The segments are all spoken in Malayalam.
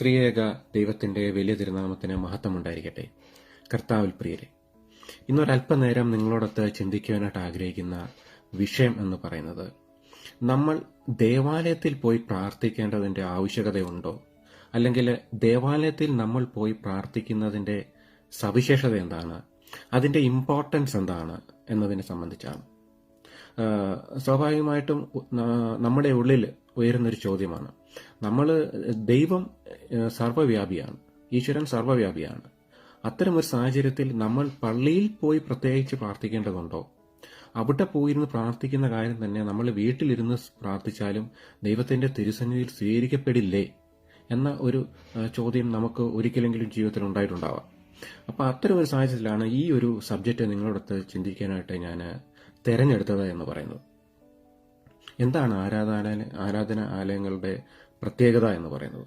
ത്രിയേക ദൈവത്തിന്റെ വലിയ തിരുനാമത്തിന് മഹത്വമുണ്ടായിരിക്കട്ടെ. കർത്താവിൽ പ്രിയരെ ഇന്നൊരല്പനേരം നിങ്ങളോടൊത്ത് ചിന്തിക്കുവാനായിട്ട് ആഗ്രഹിക്കുന്ന വിഷയം എന്ന് പറയുന്നത് നമ്മൾ ദേവാലയത്തിൽ പോയി പ്രാർത്ഥിക്കേണ്ടതിന്റെ ആവശ്യകതയുണ്ടോ? അല്ലെങ്കിൽ ദേവാലയത്തിൽ നമ്മൾ പോയി പ്രാർത്ഥിക്കുന്നതിന്റെ സവിശേഷത എന്താണ്? അതിന്റെ ഇമ്പോർട്ടൻസ് എന്താണ് എന്നതിനെ സംബന്ധിച്ചാണ്. സ്വാഭാവികമായിട്ടും നമ്മുടെ ഉള്ളിൽ ഉയരുന്നൊരു ചോദ്യമാണ്. നമ്മൾ ദൈവം സർവവ്യാപിയാണ് ഈശ്വരൻ സർവവ്യാപിയാണ് അത്തരം ഒരു സാഹചര്യത്തിൽ നമ്മൾ പള്ളിയിൽ പോയി പ്രത്യേകിച്ച് പ്രാർത്ഥിക്കേണ്ടതുണ്ടോ? അവിടെ പോയിരുന്ന് പ്രാർത്ഥിക്കുന്ന കാര്യം തന്നെ നമ്മൾ വീട്ടിലിരുന്ന് പ്രാർത്ഥിച്ചാലും ദൈവത്തിന്റെ തിരുസന്നിധിയിൽ സ്വീകരിക്കപ്പെടില്ലേ എന്ന ഒരു ചോദ്യം നമുക്ക് ഒരിക്കലെങ്കിലും ജീവിതത്തിൽ ഉണ്ടായിട്ടുണ്ടാവാം. അപ്പൊ അത്തരം ഒരു സാഹചര്യത്തിലാണ് ഈ ഒരു സബ്ജക്റ്റ് നിങ്ങളോടൊത്ത് ചിന്തിക്കാനായിട്ട് ഞാൻ തിരഞ്ഞെടുത്തത് എന്ന് പറയുന്നത്. എന്താണ് ആരാധന ആരാധന ആലയങ്ങളുടെ പ്രത്യേകത എന്ന് പറയുന്നത്?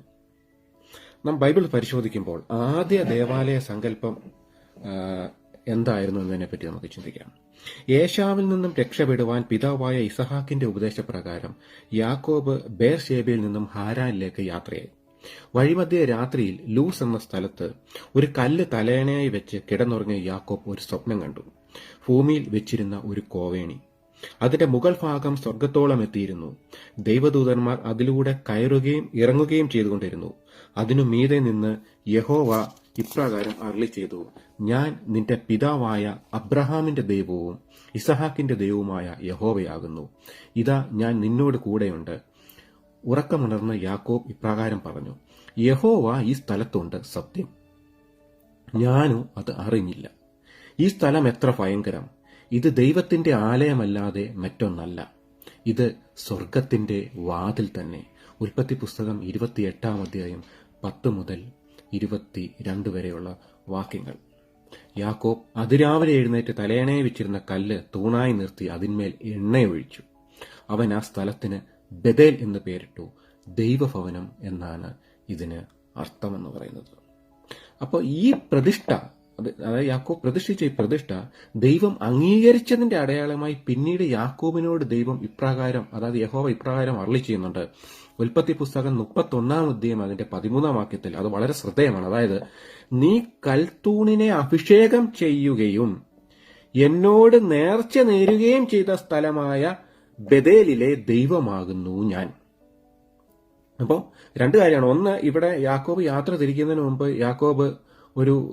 നാം ബൈബിൾ പരിശോധിക്കുമ്പോൾ ആദ്യ ദേവാലയ സങ്കല്പം എന്തായിരുന്നു എന്തായിരുന്നു എന്നതിനെപ്പറ്റി നമുക്ക് ചിന്തിക്കാം. ഏഷാവിൽ നിന്നും രക്ഷപ്പെടുവാൻ പിതാവായ ഇസഹാക്കിന്റെ ഉപദേശപ്രകാരം യാക്കോബ് ബേർഷേബയിൽ നിന്നും ഹാരാനിലേക്ക് യാത്രയായി. വഴിമധ്യ രാത്രിയിൽ ലൂസ് എന്ന സ്ഥലത്ത് ഒരു കല്ല് തലയണയായി വെച്ച് കിടന്നുറങ്ങിയ യാക്കോബ് ഒരു സ്വപ്നം കണ്ടു. ഭൂമിയിൽ വെച്ചിരുന്ന ഒരു കോവേണി. അതിന്റെ മുകൾ ഭാഗം സ്വർഗത്തോളം എത്തിയിരുന്നു. ദൈവദൂതന്മാർ അതിലൂടെ കയറുകയും ഇറങ്ങുകയും ചെയ്തുകൊണ്ടിരുന്നു. അതിനു മീതെ നിന്ന് യഹോവ ഇപ്രകാരം അരളി ചെയ്തു. ഞാൻ നിന്റെ പിതാവായ അബ്രഹാമിന്റെ ദൈവവും ഇസഹാക്കിന്റെ ദൈവവുമായ യഹോവയാകുന്നു. ഇതാ ഞാൻ നിന്നോട് കൂടെയുണ്ട്. ഉറക്കമുണർന്ന യാക്കോബ് ഇപ്രകാരം പറഞ്ഞു യഹോവ ഈ സ്ഥലത്തുണ്ട് സത്യം. ഞാനോ അത് അറിഞ്ഞില്ല. ഈ സ്ഥലം എത്ര ഭയങ്കരം. ഇത് ദൈവത്തിന്റെ ആലയമല്ലാതെ മറ്റൊന്നല്ല. ഇത് സ്വർഗത്തിന്റെ വാതിൽ തന്നെ. ഉൽപ്പത്തി പുസ്തകം ഇരുപത്തിയെട്ടാം അധ്യായം പത്ത് മുതൽ ഇരുപത്തി രണ്ട് വരെയുള്ള വാക്യങ്ങൾ. യാക്കോബ് അതിരാവിലെ എഴുന്നേറ്റ് തലയണയെ വെച്ചിരുന്ന കല്ല് തൂണായി നിർത്തി അതിന്മേൽ എണ്ണയൊഴിച്ചു. അവൻ ആ സ്ഥലത്തിന് ബദേൽ എന്ന് പേരിട്ടു ദൈവഭവനം എന്നാണ് ഇതിന് അർത്ഥമെന്ന് പറയുന്നത്. അപ്പോൾ ഈ പ്രതിഷ്ഠ അത് അതായത് യാക്കോബ് പ്രതിഷ്ഠിച്ച ഈ പ്രതിഷ്ഠ ദൈവം അംഗീകരിച്ചതിന്റെ അടയാളമായി പിന്നീട് യാക്കോബിനോട് ദൈവം ഇപ്രകാരം അതായത് യഹോവ ഇപ്രകാരം അരളി ചെയ്യുന്നുണ്ട്. ഉൽപ്പത്തി പുസ്തകം മുപ്പത്തൊന്നാം അധ്യയം അതിന്റെ പതിമൂന്നാം വാക്യത്തിൽ അത് വളരെ ശ്രദ്ധേയമാണ്. അതായത് നീ കൽത്തൂണിനെ അഭിഷേകം ചെയ്യുകയും എന്നോട് നേർച്ച നേരുകയും ചെയ്ത സ്ഥലമായ ബദേലിലെ ദൈവമാകുന്നു ഞാൻ. അപ്പോൾ രണ്ട് കാര്യമാണ്. ഒന്ന് ഇവിടെ യാക്കോബ് യാത്ര തിരിക്കുന്നതിന് മുമ്പ് യാക്കോബ് ഒരു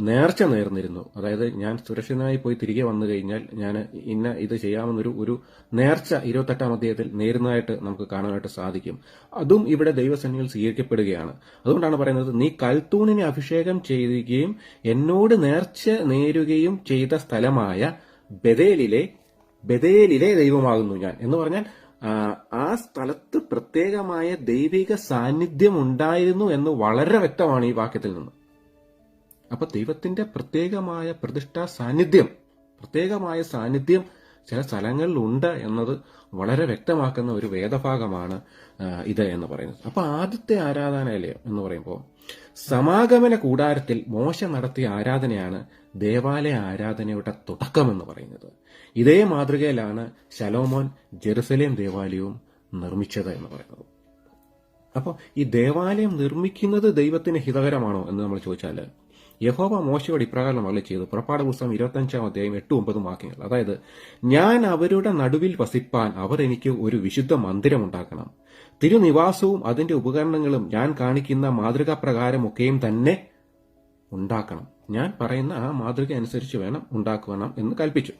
നേർച്ച നേർന്നിരുന്നു. അതായത് ഞാൻ സുരക്ഷിതനായി പോയി തിരികെ വന്നു കഴിഞ്ഞാൽ ഞാൻ ഇന്ന ഇത് ചെയ്യാമെന്നൊരു ഒരു നേർച്ച ഇരുപത്തെട്ടാം അധ്യായത്തിൽ നേരുന്നതായിട്ട് നമുക്ക് കാണാനായിട്ട് സാധിക്കും. അതും ഇവിടെ ദൈവസന്നിധിയിൽ സ്വീകരിക്കപ്പെടുകയാണ്. അതുകൊണ്ടാണ് പറയുന്നത് നീ കൽത്തൂണിനെ അഭിഷേകം ചെയ്യുകയും എന്നോട് നേർച്ച നേരുകയും ചെയ്ത സ്ഥലമായ ബദേലിലെ ബദേലിലെ ദൈവമാകുന്നു ഞാൻ. എന്ന് പറഞ്ഞാൽ ആ, സ്ഥലത്ത് പ്രത്യേകമായ ദൈവിക സാന്നിധ്യം ഉണ്ടായിരുന്നു എന്ന് വളരെ വ്യക്തമാണ് ഈ വാക്യത്തിൽ നിന്ന്. അപ്പൊ ദൈവത്തിന്റെ പ്രത്യേകമായ പ്രതിഷ്ഠാ സാന്നിധ്യം പ്രത്യേകമായ സാന്നിധ്യം ചില സ്ഥലങ്ങളിൽ ഉണ്ട് എന്നത് വളരെ വ്യക്തമാക്കുന്ന ഒരു വേദഭാഗമാണ് ഇത് എന്ന് പറയുന്നത്. അപ്പൊ ആദ്യത്തെ ആരാധനാലയം എന്ന് പറയുമ്പോൾ സമാഗമന കൂടാരത്തിൽ മോശ നടത്തിയ ആരാധനയാണ് ദേവാലയ ആരാധനയുടെ തുടക്കം എന്ന് പറയുന്നത്. ഇതേ മാതൃകയിലാണ് ശലോമോൻ ജെറുസലേം ദേവാലയവും നിർമ്മിച്ചത് എന്ന് പറയുന്നത്. അപ്പോൾ ഈ ദേവാലയം നിർമ്മിക്കുന്നത് ദൈവത്തിന് ഹിതകരമാണോ എന്ന് നമ്മൾ ചോദിച്ചാൽ യഹോവ മോശയോട് ഇപ്രകാരം അരളി ചെയ്തു. പുറപ്പാട് പുസ്തകം ഇരുപത്തഞ്ചാം അധ്യായം എട്ടും ഒമ്പതും വാക്യങ്ങൾ. അതായത് ഞാൻ അവരുടെ നടുവിൽ വസിപ്പാൻ അവർ എനിക്ക് ഒരു വിശുദ്ധ മന്ദിരം ഉണ്ടാക്കണം. തിരുനിവാസവും അതിന്റെ ഉപകരണങ്ങളും ഞാൻ കാണിക്കുന്ന മാതൃകാപ്രകാരമൊക്കെയും തന്നെ ഉണ്ടാക്കണം. ഞാൻ പറയുന്ന ആ മാതൃക അനുസരിച്ച് വേണം ഉണ്ടാക്കണം എന്ന് കൽപ്പിച്ചു.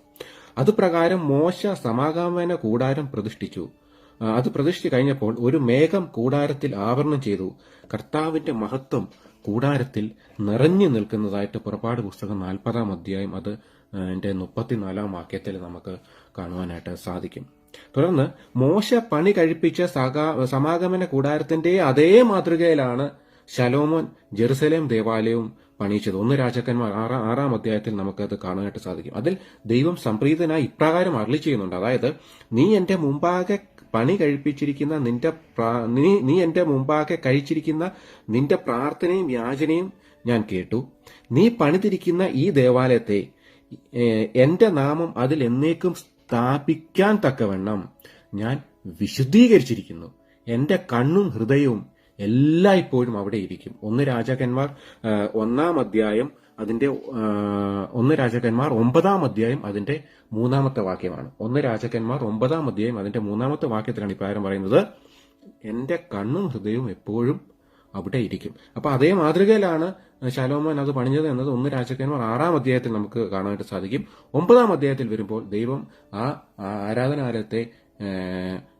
അതുപ്രകാരം മോശ സമാഗമന കൂടാരം പ്രതിഷ്ഠിച്ചു. അത് പ്രതിഷ്ഠ കഴിഞ്ഞപ്പോൾ ഒരു മേഘം കൂടാരത്തിൽ ആവരണം ചെയ്തു. കർത്താവിന്റെ മഹത്വം കൂടാരത്തിൽ നിറഞ്ഞു നിൽക്കുന്നതായിട്ട് പുറപ്പാട് പുസ്തകം നാൽപ്പതാം അധ്യായം അത് എന്റെ മുപ്പത്തിനാലാം വാക്യത്തിൽ നമുക്ക് കാണുവാനായിട്ട് സാധിക്കും. തുടർന്ന് മോശ പണി കഴിപ്പിച്ച സമാഗമന കൂടാരത്തിന്റെ അതേ മാതൃകയിലാണ് ശലോമോൻ ജെറുസലേം ദേവാലയവും പണിയിച്ചത്. ഒന്ന് രാജാക്കന്മാർ. ആറാം ആറാം അധ്യായത്തിൽ നമുക്കത് കാണാനായിട്ട് സാധിക്കും. അതിൽ ദൈവം സംപ്രീതനായി ഇപ്രകാരം അരളി ചെയ്യുന്നുണ്ട്. അതായത് നീ എന്റെ മുമ്പാകെ പണി കഴിപ്പിച്ചിരിക്കുന്ന നിന്റെ നീ എന്റെ മുമ്പാകെ കഴിച്ചിരിക്കുന്ന നിന്റെ പ്രാർത്ഥനയും യാചനയും ഞാൻ കേട്ടു. നീ പണിതിരിക്കുന്ന ഈ ദേവാലയത്തെ എന്റെ നാമം അതിൽ എന്നേക്കും സ്ഥാപിക്കാൻ തക്കവണ്ണം ഞാൻ വിശുദ്ധീകരിച്ചിരിക്കുന്നു. എന്റെ കണ്ണും ഹൃദയവും എല്ലായ്പ്പോഴും അവിടെ ഇരിക്കും. ഒന്ന് രാജാക്കന്മാർ ഒന്നാം അധ്യായം അതിന്റെ ഒന്ന് രാജാക്കന്മാർ ഒമ്പതാം അധ്യായം അതിന്റെ മൂന്നാമത്തെ വാക്യമാണ്. ഒന്ന് രാജാക്കന്മാർ ഒമ്പതാം അധ്യായം അതിന്റെ മൂന്നാമത്തെ വാക്യത്തിലാണ് ഇപ്രകാരം പറയുന്നത്. എന്റെ കണ്ണും ഹൃദയവും എപ്പോഴും അവിടെ ഇരിക്കും. അപ്പൊ അതേ മാതൃകയിലാണ് ശലോമോൻ അത് പണിഞ്ഞത് എന്നത് ഒന്ന് രാജാക്കന്മാർ ആറാം അധ്യായത്തിൽ നമുക്ക് കാണാനായിട്ട് സാധിക്കും. ഒമ്പതാം അധ്യായത്തിൽ വരുമ്പോൾ ദൈവം ആ ആരാധനാലയത്തെ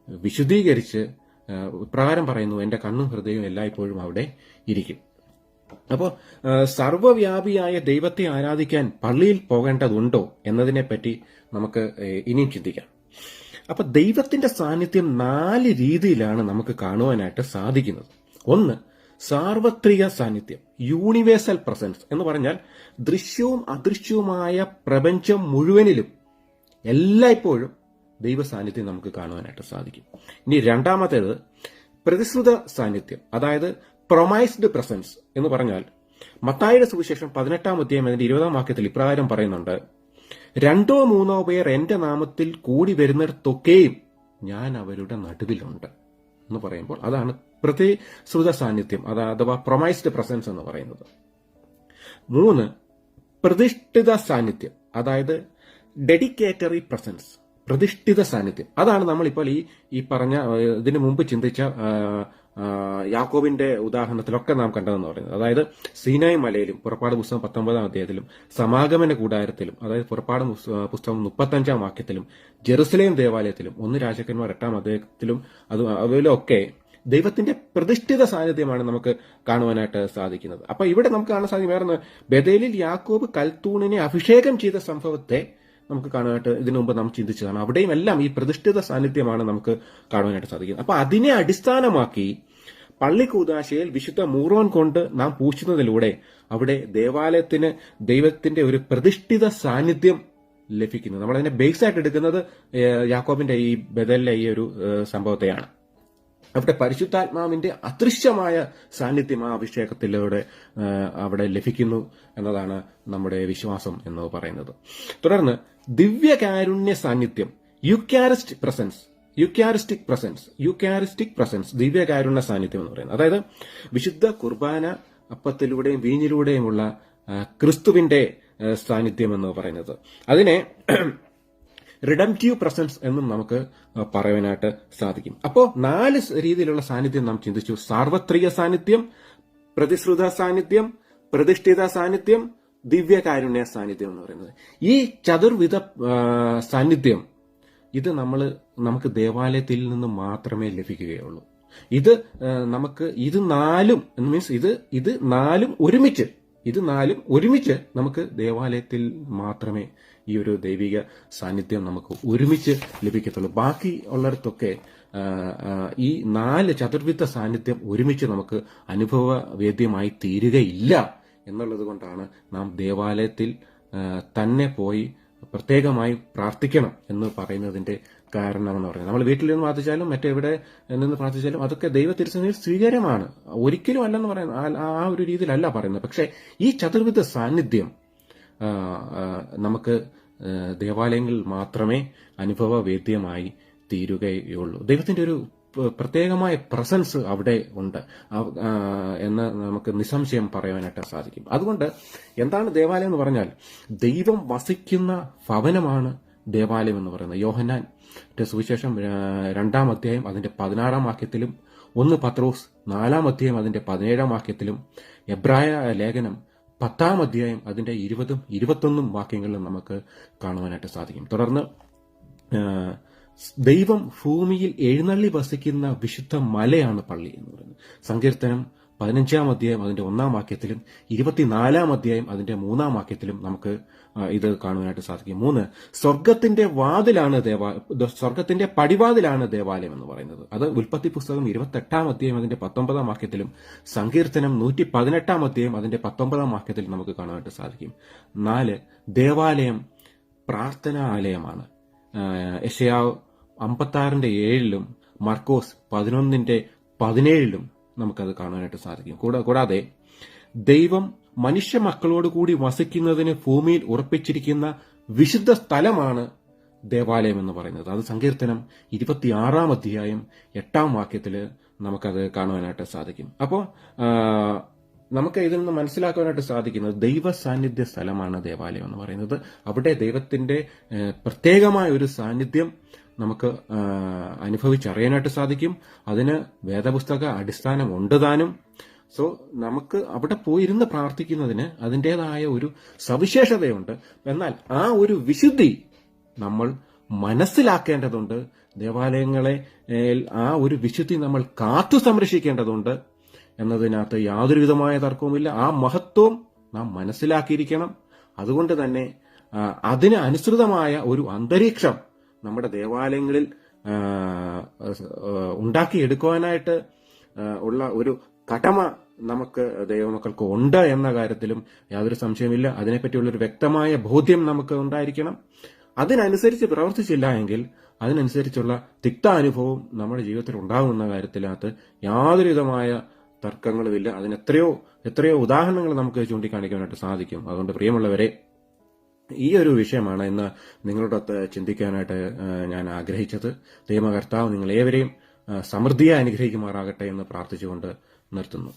വിശുദ്ധീകരിച്ച് ആ, ഇപ്രകാരം പറയുന്നു എന്റെ കണ്ണും ഹൃദയവും എല്ലായ്പ്പോഴും അവിടെ ഇരിക്കും. അപ്പോൾ സർവവ്യാപിയായ ദൈവത്തെ ആരാധിക്കാൻ പള്ളിയിൽ പോകേണ്ടതുണ്ടോ എന്നതിനെ പറ്റി നമുക്ക് ഇനിയും ചിന്തിക്കാം. അപ്പൊ ദൈവത്തിന്റെ സാന്നിധ്യം നാല് രീതിയിലാണ് നമുക്ക് കാണുവാനായിട്ട് സാധിക്കുന്നത്. ഒന്ന് സാർവത്രിക സാന്നിധ്യം യൂണിവേഴ്സൽ പ്രസൻസ് എന്ന് പറഞ്ഞാൽ ദൃശ്യവും അദൃശ്യവുമായ പ്രപഞ്ചം മുഴുവനിലും എല്ലായ്പ്പോഴും ദൈവ സാന്നിധ്യം നമുക്ക് കാണുവാനായിട്ട് സാധിക്കും. ഇനി രണ്ടാമത്തേത് പ്രതിശ്രുത സാന്നിധ്യം അതായത് പ്രൊമൈസ്ഡ് പ്രസൻസ് എന്ന് പറഞ്ഞാൽ മത്തായിയുടെ സുവിശേഷം പതിനെട്ടാം അധ്യായം അതിന്റെ ഇരുപതാം വാക്യത്തിൽ ഇപ്രകാരം പറയുന്നുണ്ട് രണ്ടോ മൂന്നോ പേർ എന്റെ നാമത്തിൽ കൂടി വരുന്നിടത്തൊക്കെയും ഞാൻ അവരുടെ നടുവിലുണ്ട് എന്ന് പറയുമ്പോൾ അതാണ് പ്രതിശ്രുത സാന്നിധ്യം അത് അഥവാ പ്രൊമൈസ്ഡ് പ്രസൻസ് എന്ന് പറയുന്നത്. മൂന്ന് പ്രതിഷ്ഠിത സാന്നിധ്യം അതായത് ഡെഡിക്കേറ്ററി പ്രസൻസ് പ്രതിഷ്ഠിത സാന്നിധ്യം. അതാണ് നമ്മളിപ്പോൾ ഈ ഈ പറഞ്ഞ ഇതിന് മുമ്പ് ചിന്തിച്ച യാക്കോബിന്റെ ഉദാഹരണത്തിലൊക്കെ നാം കണ്ടതെന്ന് പറയുന്നത്. അതായത് സീനായ് മലയിലും പുറപ്പാട് പുസ്തകം പത്തൊമ്പതാം അധ്യായത്തിലും സമാഗമന കൂടാരത്തിലും അതായത് പുറപ്പാട് പുസ്ത- പുസ്തകം മുപ്പത്തഞ്ചാം വാക്യത്തിലും ജെറുസലേം ദേവാലയത്തിലും ഒന്ന് രാജാക്കന്മാർ എട്ടാം അധ്യായത്തിലും അത് അതിലൊക്കെ ദൈവത്തിന്റെ പ്രതിഷ്ഠിത സാന്നിധ്യമാണ് നമുക്ക് കാണുവാനായിട്ട് സാധിക്കുന്നത്. അപ്പൊ ഇവിടെ നമുക്ക് കാണാൻ സാധിക്കും വേറെ ബദേലിൽ യാക്കോബ് കൽത്തൂണിനെ അഭിഷേകം ചെയ്ത സംഭവത്തെ നമുക്ക് കാണാനായിട്ട് ഇതിനു മുമ്പ് നാം ചിന്തിച്ചതാണ്. അവിടെയും എല്ലാം ഈ പ്രതിഷ്ഠിത സാന്നിധ്യമാണ് നമുക്ക് കാണുവാനായിട്ട് സാധിക്കുന്നത്. അപ്പൊ അതിനെ അടിസ്ഥാനമാക്കി പള്ളി കൂതാശയിൽ വിശുദ്ധ മൂറോൻ കൊണ്ട് നാം പൂശുന്നതിലൂടെ അവിടെ ദേവാലയത്തിന് ദൈവത്തിന്റെ ഒരു പ്രതിഷ്ഠിത സാന്നിധ്യം ലഭിക്കുന്നു. നമ്മൾ അതിനെ ബേസ് ആയിട്ട് എടുക്കുന്നത് യാക്കോബിന്റെ ഈ ബദലിലെ ഈ ഒരു സംഭവത്തെയാണ്. അവിടെ പരിശുദ്ധാത്മാവിന്റെ അദൃശ്യമായ സാന്നിധ്യം ആ അഭിഷേകത്തിലൂടെ അവിടെ ലഭിക്കുന്നു എന്നതാണ് നമ്മുടെ വിശ്വാസം എന്ന് പറയുന്നത്. തുടർന്ന് ദിവ്യകാരുണ്യ സാന്നിധ്യം Eucharist presence Eucharistic presence Eucharistic presence ദിവ്യകാരുണ്യ സാന്നിധ്യം എന്ന് പറയുന്നത്. അതായത് വിശുദ്ധ കുർബാന അപ്പത്തിലൂടെയും വീഞ്ഞിലൂടെയുമുള്ള ക്രിസ്തുവിന്റെ സാന്നിധ്യം എന്ന് പറയുന്നത്. അതിനെ റിഡംറ്റീവ് പ്രസൻസ് എന്നും നമുക്ക് പറയാനായിട്ട് സാധിക്കും. അപ്പോൾ നാല് രീതിയിലുള്ള സാന്നിധ്യം നാം ചിന്തിച്ചു. സാർവത്രിക സാന്നിധ്യം പ്രതിശ്രുത സാന്നിധ്യം പ്രതിഷ്ഠിത സാന്നിധ്യം ദിവ്യകാരുണ്യ സാന്നിധ്യം എന്ന് പറയുന്നത്. ഈ ചതുർവിധ സാന്നിധ്യം ഇത് നമ്മൾ നമുക്ക് ദേവാലയത്തിൽ നിന്ന് മാത്രമേ ലഭിക്കുകയുള്ളൂ. ഇത് നമുക്ക് ഇത് നാലും മീൻസ് ഇത് ഇത് നാലും ഒരുമിച്ച് ഇത് നാലും ഒരുമിച്ച് നമുക്ക് ദേവാലയത്തിൽ മാത്രമേ ഈ ഒരു ദൈവിക സാന്നിധ്യം നമുക്ക് ഒരുമിച്ച് ലഭിക്കത്തുള്ളൂ. ബാക്കി ഉള്ളിടത്തൊക്കെ ഈ നാല് ചതുർവിധ സാന്നിധ്യം ഒരുമിച്ച് നമുക്ക് അനുഭവവേദ്യമായി തീരുകയില്ല എന്നുള്ളത് കൊണ്ടാണ് നാം ദേവാലയത്തിൽ തന്നെ പോയി പ്രത്യേകമായി പ്രാർത്ഥിക്കണം എന്ന് പറയുന്നതിന്റെ കാരണം എന്ന് പറയുന്നത്. നമ്മൾ വീട്ടിൽ നിന്ന് പ്രാർത്ഥിച്ചാലും മറ്റെവിടെ നിന്ന് പ്രാർത്ഥിച്ചാലും അതൊക്കെ ദൈവ തിരുസന്നിധിയിൽ സ്വീകാര്യമാണ്. ഒരിക്കലും അല്ലെന്ന് പറയുന്നത് ആ- ഒരു രീതിയിലല്ല പറയുന്നത്. പക്ഷേ ഈ ചതുർവിധ സാന്നിധ്യം നമുക്ക് ദേവാലയങ്ങളിൽ മാത്രമേ അനുഭവവേദ്യമായി തീരുകയുള്ളൂ. ദൈവത്തിന്റെ ഒരു പ്രത്യേകമായ പ്രസൻസ് അവിടെ ഉണ്ട്. എന്ന് നമുക്ക് നിസ്സംശയം പറയാനായിട്ട് സാധിക്കും. അതുകൊണ്ട് എന്താണ് ദേവാലയം എന്ന് പറഞ്ഞാൽ ദൈവം വസിക്കുന്ന ഭവനമാണ് ദേവാലയം എന്ന് പറയുന്നത്. യോഹന്നാൻ സുവിശേഷം രണ്ടാം അധ്യായം അതിന്റെ പതിനാറാം വാക്യത്തിലും ഒന്ന് പത്രോസ് നാലാം അധ്യായം അതിന്റെ പതിനേഴാം വാക്യത്തിലും എബ്രായ ലേഖനം പത്താം അധ്യായം അതിന്റെ ഇരുപതും ഇരുപത്തൊന്നും വാക്യങ്ങളിലും നമുക്ക് കാണുവാനായിട്ട് സാധിക്കും. തുടർന്ന് ദൈവം ഭൂമിയിൽ എഴുന്നള്ളി വസിക്കുന്ന വിശുദ്ധ മലയാണ് പള്ളി എന്ന് പറയുന്നത്. സങ്കീർത്തനം പതിനഞ്ചാം അധ്യായം അതിന്റെ ഒന്നാം വാക്യത്തിലും ഇരുപത്തിനാലാം അധ്യായം അതിന്റെ മൂന്നാം വാക്യത്തിലും നമുക്ക് ഇത് കാണുവാനായിട്ട് സാധിക്കും. മൂന്ന് സ്വർഗത്തിന്റെ വാതിലാണ് ദേവാ സ്വർഗത്തിന്റെ പടിവാതിലാണ് ദേവാലയം എന്ന് പറയുന്നത്. അത് ഉൽപ്പത്തി പുസ്തകം ഇരുപത്തെട്ടാം അധ്യായം അതിന്റെ പത്തൊമ്പതാം വാക്യത്തിലും സങ്കീർത്തനം നൂറ്റി പതിനെട്ടാം അധ്യായം അതിന്റെ പത്തൊമ്പതാം വാക്യത്തിൽ നമുക്ക് കാണുവാനായിട്ട് സാധിക്കും. നാല് ദേവാലയം പ്രാർത്ഥനാലയമാണ്. യശയാവ് അമ്പത്താറിന്റെ ഏഴിലും മർക്കോസ് പതിനൊന്നിന്റെ പതിനേഴിലും നമുക്കത് കാണാനായിട്ട് സാധിക്കും. കൂടാ- കൂടാതെ ദൈവം മനുഷ്യ മക്കളോട് കൂടി വസിക്കുന്നതിന് ഭൂമിയിൽ ഉറപ്പിച്ചിരിക്കുന്ന വിശുദ്ധ സ്ഥലമാണ് ദേവാലയം എന്ന് പറയുന്നത്. അത് സങ്കീർത്തനം ഇരുപത്തിയാറാം അധ്യായം എട്ടാം വാക്യത്തിൽ നമുക്കത് കാണുവാനായിട്ട് സാധിക്കും. അപ്പോൾ നമുക്ക് ഇതിൽ നിന്ന് മനസ്സിലാക്കുവാനായിട്ട് സാധിക്കുന്നത് ദൈവ സാന്നിധ്യ സ്ഥലമാണ് ദേവാലയം എന്ന് പറയുന്നത്. അവിടെ ദൈവത്തിന്റെ പ്രത്യേകമായ ഒരു സാന്നിധ്യം നമുക്ക് അനുഭവിച്ചറിയാനായിട്ട് സാധിക്കും. അതിന് വേദപുസ്തക അടിസ്ഥാനം ഉണ്ട് താനും. സോ നമുക്ക് അവിടെ പോയിരുന്ന് പ്രാർത്ഥിക്കുന്നതിന് അതിന്റെതായ ഒരു സവിശേഷതയുണ്ട്. എന്നാൽ ആ ഒരു വിശുദ്ധി നമ്മൾ മനസ്സിലാക്കേണ്ടതുണ്ട്. ദേവാലയങ്ങളെ ആ ഒരു വിശുദ്ധി നമ്മൾ കാത്തു സംരക്ഷിക്കേണ്ടതുണ്ട് എന്നതിനകത്ത് യാതൊരുവിധമായ തർക്കവുമില്ല. ആ മഹത്വം നാം മനസ്സിലാക്കിയിരിക്കണം. അതുകൊണ്ട് തന്നെ അതിന് അനുസൃതമായ ഒരു അന്തരീക്ഷം നമ്മുടെ ദേവാലയങ്ങളിൽ ഉണ്ടാക്കിയെടുക്കുവാനായിട്ട് ഉള്ള ഒരു കടമ നമുക്ക് ദൈവമക്കൾക്ക് ഉണ്ട് എന്ന കാര്യത്തിലും യാതൊരു സംശയമില്ല അതിനെപ്പറ്റിയുള്ള ഒരു വ്യക്തമായ ബോധ്യം നമുക്ക് ഉണ്ടായിരിക്കണം. അതിനനുസരിച്ച് പ്രവർത്തിച്ചില്ല എങ്കിൽ അതിനനുസരിച്ചുള്ള തിക്താനുഭവം നമ്മുടെ ജീവിതത്തിൽ ഉണ്ടാകുമെന്ന കാര്യത്തിനകത്ത് യാതൊരുവിധമായ തർക്കങ്ങളുമില്ല. അതിന് എത്രയോ എത്രയോ ഉദാഹരണങ്ങൾ നമുക്ക് ചൂണ്ടിക്കാണിക്കാനായിട്ട് സാധിക്കും. അതുകൊണ്ട് പ്രിയമുള്ളവരെ ഈ ഒരു വിഷയമാണ് ഇന്ന് നിങ്ങളോടൊത്ത് ചിന്തിക്കാനായിട്ട് ഞാൻ ആഗ്രഹിച്ചത്. ദൈവകർത്താവ് നിങ്ങൾ ഏവരെയും സമൃദ്ധിയെ അനുഗ്രഹിക്കുമാറാകട്ടെ എന്ന് പ്രാർത്ഥിച്ചുകൊണ്ട് നിർത്തുന്നു.